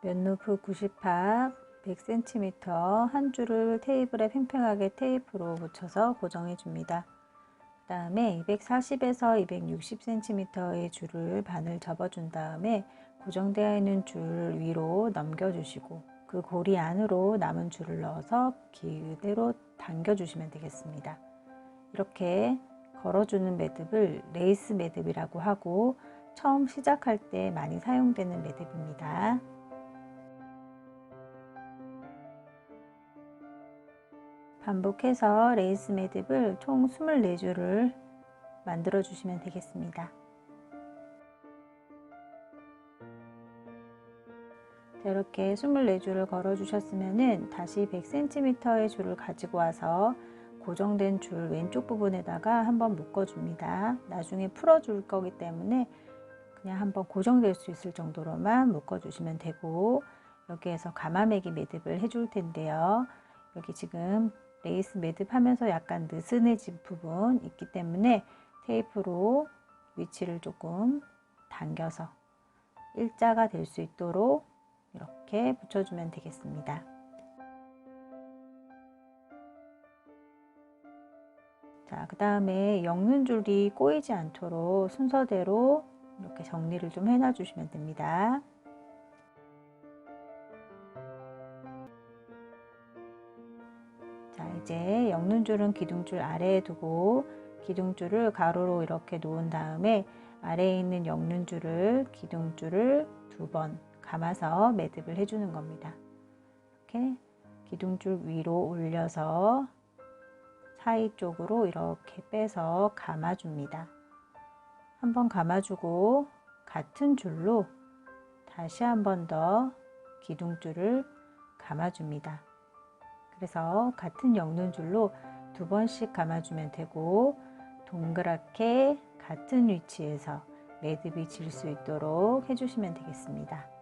면루프 90팍 100cm 한 줄을 테이블에 팽팽하게 테이프로 붙여서 고정해 줍니다. 그 다음에 240에서 260cm의 줄을 반을 접어준 다음에 고정되어 있는 줄 위로 넘겨주시고 그 고리 안으로 남은 줄을 넣어서 그대로 당겨주시면 되겠습니다. 이렇게 걸어주는 매듭을 레이스 매듭이라고 하고 처음 시작할 때 많이 사용되는 매듭입니다. 반복해서 레이스 매듭을 총 24줄을 만들어 주시면 되겠습니다. 이렇게 24줄을 걸어 주셨으면 다시 100cm의 줄을 가지고 와서 고정된 줄 왼쪽 부분에다가 한번 묶어 줍니다. 나중에 풀어 줄 거기 때문에 그냥 한번 고정될 수 있을 정도로만 묶어 주시면 되고 여기에서 가마매기 매듭을 해줄 텐데요. 여기 지금 레이스 매듭 하면서 약간 느슨해진 부분 있기 때문에 테이프로 위치를 조금 당겨서 일자가 될 수 있도록 이렇게 붙여주면 되겠습니다. 자, 그 다음에 엮는 줄이 꼬이지 않도록 순서대로 이렇게 정리를 좀 해놔 주시면 됩니다. 이제 엮는 줄은 기둥줄 아래에 두고 기둥줄을 가로로 이렇게 놓은 다음에 아래에 있는 엮는 줄을 기둥줄을 두 번 감아서 매듭을 해주는 겁니다. 이렇게 기둥줄 위로 올려서 사이 쪽으로 이렇게 빼서 감아줍니다. 한번 감아주고 같은 줄로 다시 한 번 더 기둥줄을 감아줍니다. 그래서 같은 엮는 줄로 두 번씩 감아주면 되고 동그랗게 같은 위치에서 매듭이 질 수 있도록 해주시면 되겠습니다.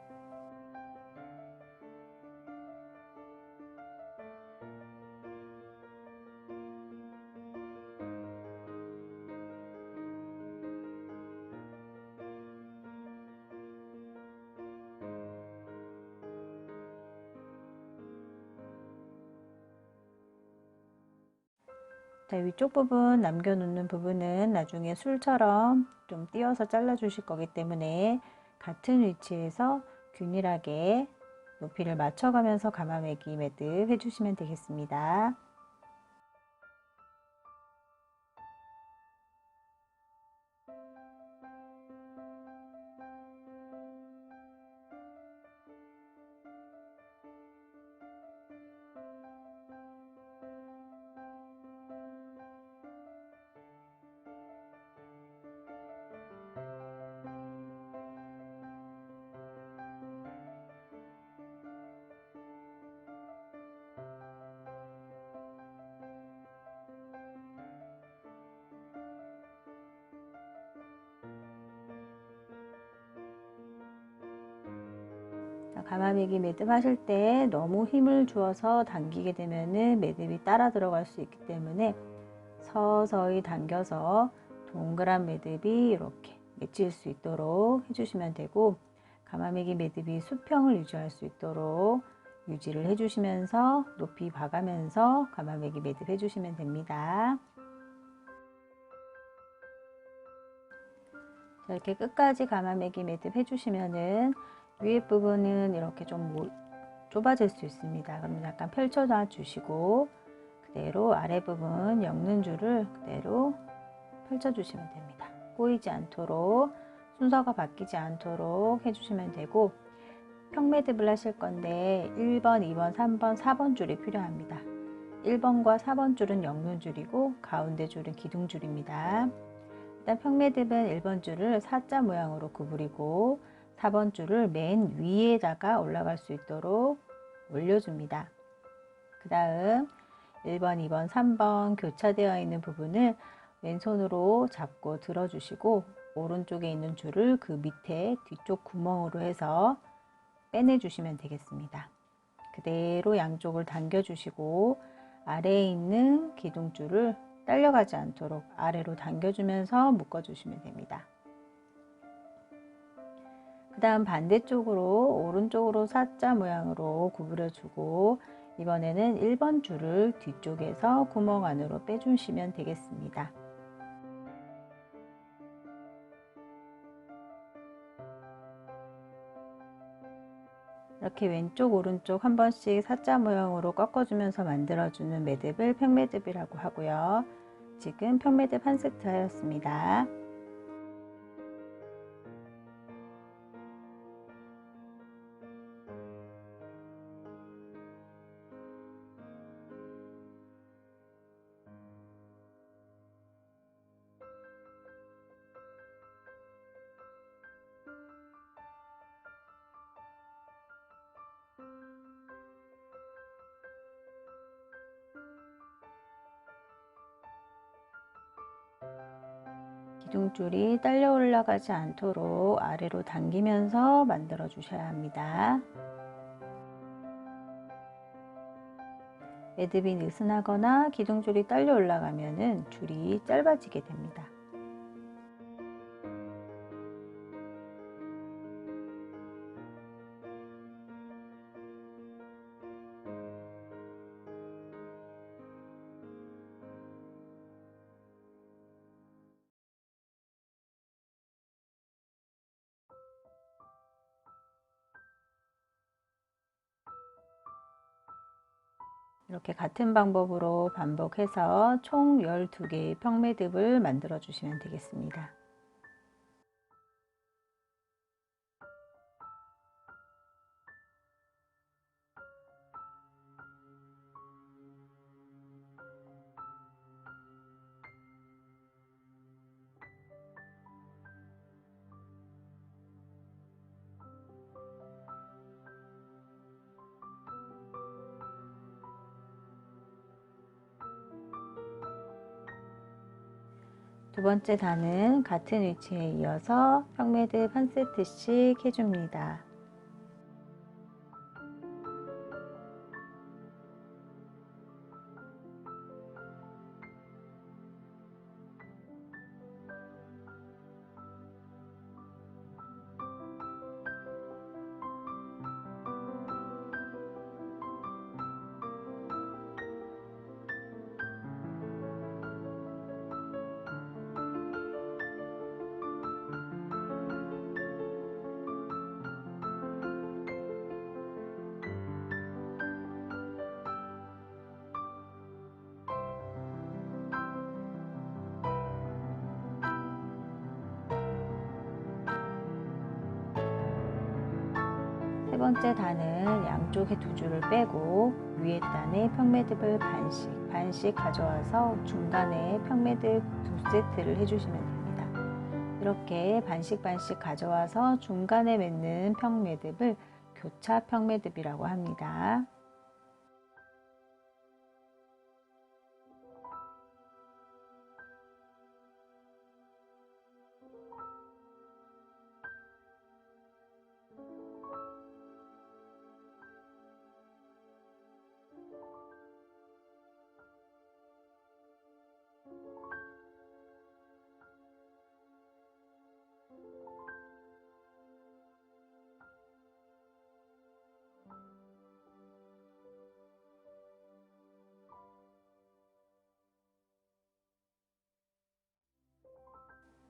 자, 위쪽 부분 남겨놓는 부분은 나중에 술처럼 좀 띄어서 잘라 주실 거기 때문에 같은 위치에서 균일하게 높이를 맞춰가면서 가마매기 매듭 해주시면 되겠습니다. 가마매기 매듭 하실 때 너무 힘을 주어서 당기게 되면은 매듭이 따라 들어갈 수 있기 때문에 서서히 당겨서 동그란 매듭이 이렇게 맺힐 수 있도록 해주시면 되고 가마매기 매듭이 수평을 유지할 수 있도록 유지를 해주시면서 높이 봐가면서 가마매기 매듭 해주시면 됩니다. 이렇게 끝까지 가마매기 매듭 해주시면은 위에 부분은 이렇게 좀 좁아질 수 있습니다. 그럼 약간 펼쳐놔 주시고 그대로 아래 부분 엮는 줄을 그대로 펼쳐 주시면 됩니다. 꼬이지 않도록 순서가 바뀌지 않도록 해주시면 되고 평매듭을 하실 건데 1번, 2번, 3번, 4번 줄이 필요합니다. 1번과 4번 줄은 엮는 줄이고 가운데 줄은 기둥 줄입니다. 일단 평매듭은 1번 줄을 사자 모양으로 구부리고 4번 줄을 맨 위에다가 올라갈 수 있도록 올려줍니다. 그 다음 1번, 2번, 3번 교차되어 있는 부분을 왼손으로 잡고 들어주시고 오른쪽에 있는 줄을 그 밑에 뒤쪽 구멍으로 해서 빼내주시면 되겠습니다. 그대로 양쪽을 당겨주시고 아래에 있는 기둥줄을 딸려가지 않도록 아래로 당겨주면서 묶어주시면 됩니다. 그 다음 반대쪽으로 오른쪽으로 사자 모양으로 구부려 주고 이번에는 1번 줄을 뒤쪽에서 구멍 안으로 빼주시면 되겠습니다. 이렇게 왼쪽 오른쪽 한 번씩 사자 모양으로 꺾어주면서 만들어주는 매듭을 평매듭이라고 하고요. 지금 평매듭 한 세트 하였습니다. 기둥줄이 딸려 올라가지 않도록 아래로 당기면서 만들어 주셔야 합니다. 매듭이 느슨하거나 기둥줄이 딸려 올라가면 줄이 짧아지게 됩니다. 이렇게 같은 방법으로 반복해서 총 12개의 평매듭을 만들어 주시면 되겠습니다. 두 번째 단은 같은 위치에 이어서 평매듭 한 세트씩 해줍니다. 번째 단은 양쪽에 두 줄을 빼고 위에 단에 평매듭을 반씩 반씩 가져와서 중간에 평매듭 두 세트를 해주시면 됩니다. 이렇게 반씩 반씩 가져와서 중간에 맺는 평매듭을 교차 평매듭이라고 합니다.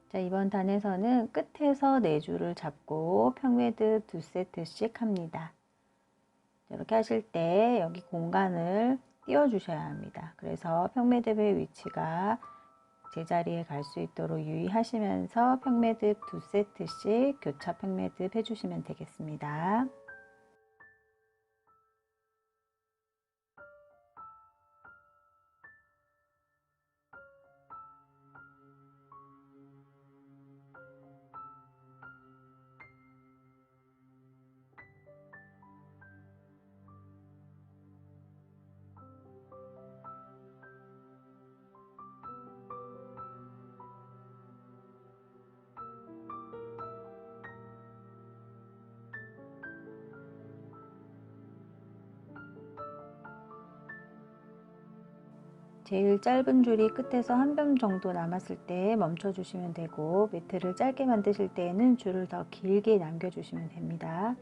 자, 이번 단에서는 끝에서 네 줄을 잡고 평매듭 두 세트씩 합니다. 이렇게 하실 때 여기 공간을 띄워 주셔야 합니다. 그래서 평매듭의 위치가 제자리에 갈 수 있도록 유의하시면서 평매듭 두 세트씩 교차 평매듭 해주시면 되겠습니다. 제일 짧은 줄이 끝에서 한 뼘 정도 남았을 때 멈춰 주시면 되고 매트를 짧게 만드실 때에는 줄을 더 길게 남겨 주시면 됩니다.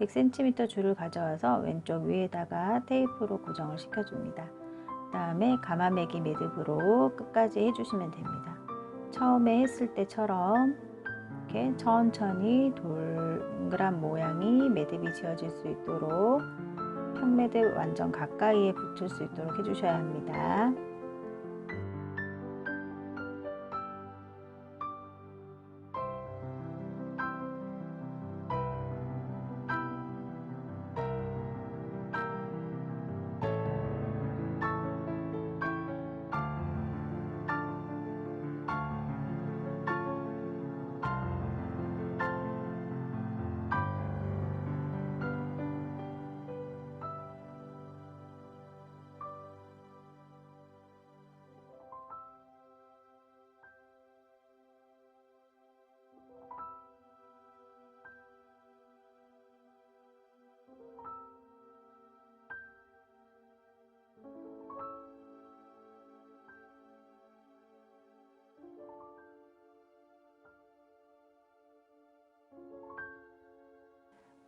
100cm 줄을 가져와서 왼쪽 위에다가 테이프로 고정을 시켜줍니다. 그 다음에 가마매기 매듭으로 끝까지 해주시면 됩니다. 처음에 했을 때처럼 이렇게 천천히 동그란 모양이 매듭이 지어질 수 있도록 편매듭 완전 가까이에 붙을 수 있도록 해주셔야 합니다.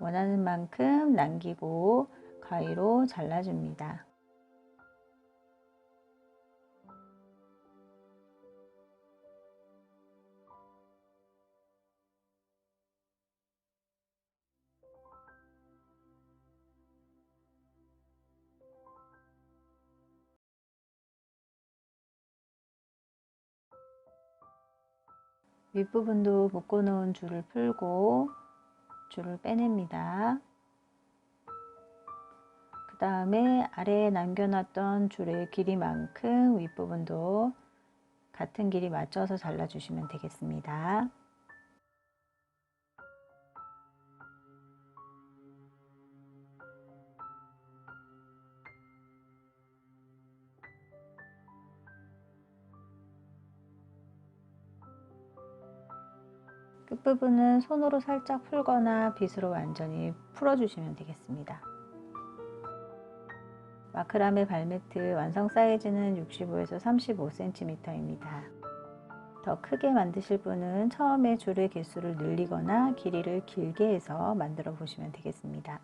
원하는 만큼 남기고 가위로 잘라줍니다. 윗부분도 묶어놓은 줄을 풀고 줄을 빼냅니다. 그 다음에 아래에 남겨놨던 줄의 길이만큼 윗부분도 같은 길이 맞춰서 잘라주시면 되겠습니다. 끝부분은 손으로 살짝 풀거나 빗으로 완전히 풀어주시면 되겠습니다. 마크라메 발매트 완성 사이즈는 65에서 35cm입니다. 더 크게 만드실 분은 처음에 줄의 개수를 늘리거나 길이를 길게 해서 만들어 보시면 되겠습니다.